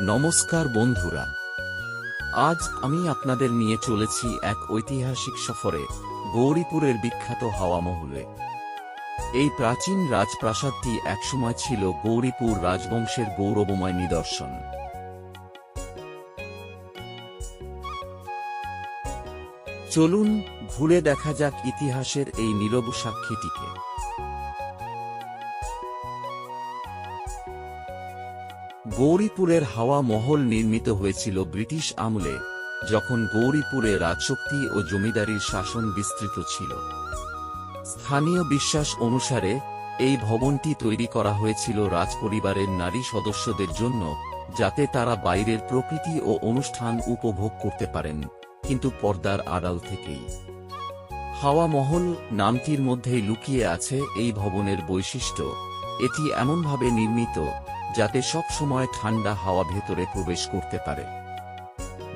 নমস্কার বন্ধুরা। আজ আমি আপনাদের নিয়ে চলেছি এক ঐতিহাসিক সফরে, গৌরীপুরের বিখ্যাত হাওয়া মহলে। এই প্রাচীন রাজপ্রাসাদটি একসময় ছিল গৌরীপুর রাজবংশের গৌরবময় নিদর্শন। চলুন, ঘুরে দেখা যাক ইতিহাসের এই নীরব সাক্ষীটিকে। গৌরীপুরের হাওয়া মহল নির্মিত হয়েছিল ব্রিটিশ আমলে, যখন গৌরীপুরে রাজশক্তি ও জমিদারির শাসন বিস্তৃত ছিল। স্থানীয় বিশ্বাস অনুসারে, এই ভবনটি তৈরি করা হয়েছিল রাজপরিবারের নারী সদস্যদের জন্য, যাতে তারা বাইরের প্রকৃতি ও অনুষ্ঠান উপভোগ করতে পারেন, কিন্তু পর্দার আড়াল থেকেই। হাওয়া মহল নামটির মধ্যেই লুকিয়ে আছে এই ভবনের বৈশিষ্ট্য। এটি এমনভাবে নির্মিত যাতে সব সময় ঠান্ডা হাওয়া ভেতরে প্রবেশ করতে পারে।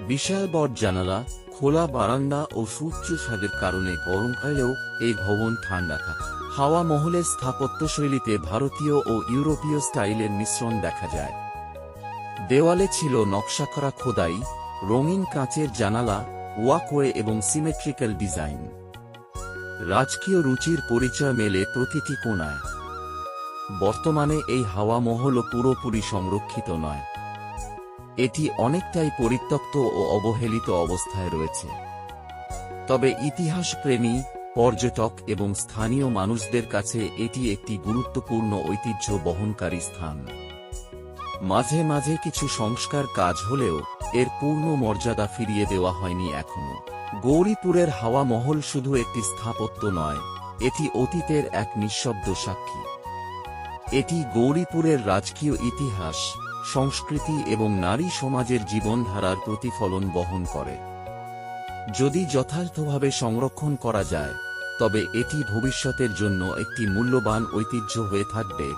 বিশাল বট জানালা, খোলা বারান্দা ও সূর্য স্বাদের কারণে গরমকালেও এই ভবন ঠান্ডা থাকে। হাওয়া মহলের স্থাপত্যশৈলীতে ভারতীয় ও ইউরোপীয় স্টাইলের মিশ্রণ দেখা যায়। দেওয়ালে ছিল নকশা করা খোদাই, রঙিন কাঁচের জানালা, ওয়াকওয়ে এবং সিমেট্রিক্যাল ডিজাইন। রাজকীয় রুচির পরিচয় মেলে প্রতিটি কোণায়। বর্তমানে এই হাওয়া মহল পুরোপুরি সংরক্ষিত নয়। এটি অনেকটাই পরিত্যক্ত ও অবহেলিত অবস্থায় রয়েছে। তবে ইতিহাস প্রেমী পর্যটক এবং স্থানীয় মানুষদের কাছে এটি একটি গুরুত্বপূর্ণ ঐতিহ্য বহনকারী স্থান। মাঝে মাঝে কিছু সংস্কার কাজ হলেও এর পূর্ণ মর্যাদা ফিরিয়ে দেওয়া হয়নি এখনও। গৌরীপুরের হাওয়া মহল শুধু একটি স্থাপত্য নয়, এটি অতীতের এক নিঃশব্দ সাক্ষী। এটি গৌরীপুরের রাজকীয় ইতিহাস, সংস্কৃতি এবং নারী সমাজের জীবনধারার প্রতিফলন বহন করে। যদি যথার্থভাবে সংরক্ষণ করা যায়, তবে এটি ভবিষ্যতের জন্য একটি মূল্যবান ঐতিহ্য হয়ে থাকবে।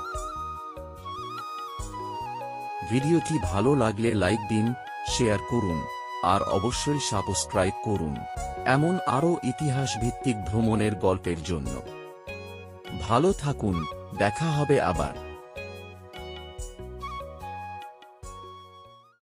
ভিডিওটি ভালো লাগলে লাইক দিন, শেয়ার করুন, আর অবশ্যই সাবস্ক্রাইব করুন। এমন আরও ইতিহাস ভিত্তিক ভ্রমণের গল্পের জন্য। ভালো থাকুন। দেখা হবে আবার।